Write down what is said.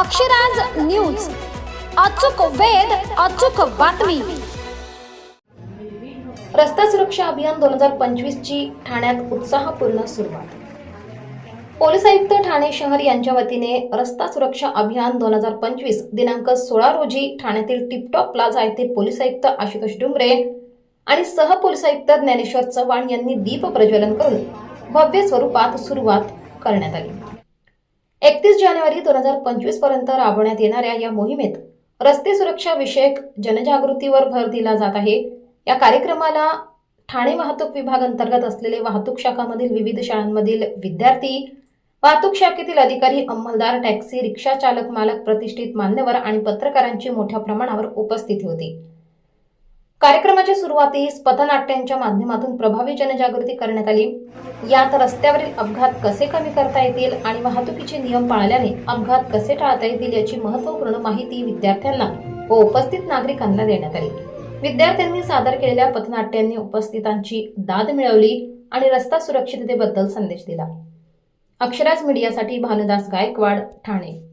Akshraj news. अचूक वेध अचूक बातमी. रस्ता सुरक्षा अभियान दोन हजार पंचवीस ची ठाण्यात उत्साहपूर्ण सुरुवात. पोलीस आयुक्त ठाणे शहर यांच्या वतीने रस्ता सुरक्षा अभियान दोन हजार पंचवीस दिनांक सोळा रोजी ठाण्यातील टिपटॉप प्लाझा येथे पोलीस आयुक्त आशुतोष डुमरे आणि सह पोलीस आयुक्त ज्ञानेश्वर चव्हाण यांनी दीप प्रज्वलन करून भव्य स्वरूपात सुरुवात करण्यात आली. एकतीस जानेवारी दोन हजार पंचवीसपर्यंत राबवण्यात येणाऱ्या या मोहिमेत रस्ते सुरक्षा विषयक जनजागृतीवर भर दिला जात आहे. या कार्यक्रमाला ठाणे वाहतूक विभाग अंतर्गत असलेले वाहतूक शाखामधील विविध शाळांमधील विद्यार्थी वाहतूक शाखेतील अधिकारी अंमलदार टॅक्सी रिक्षा चालक मालक प्रतिष्ठित मान्यवर आणि पत्रकारांची मोठ्या प्रमाणावर उपस्थिती होती. कार्यक्रमाच्या सुरुवातीस पथनाट्यांच्या माध्यमातून प्रभावी जनजागृती करण्यात आली. यात रस्त्यावरील अपघात कसे कमी करता येतील आणि वाहतुकीचे नियम पाळल्याने अपघात कसे टाळता येतील याची महत्त्वपूर्ण माहिती विद्यार्थ्यांना व उपस्थित नागरिकांना देण्यात आली. विद्यार्थ्यांनी सादर केलेल्या पथनाट्यांनी उपस्थितांची दाद मिळवली आणि रस्ता सुरक्षिततेबद्दल संदेश दिला. अक्षराज मीडियासाठी भानुदास गायकवाड ठाणे.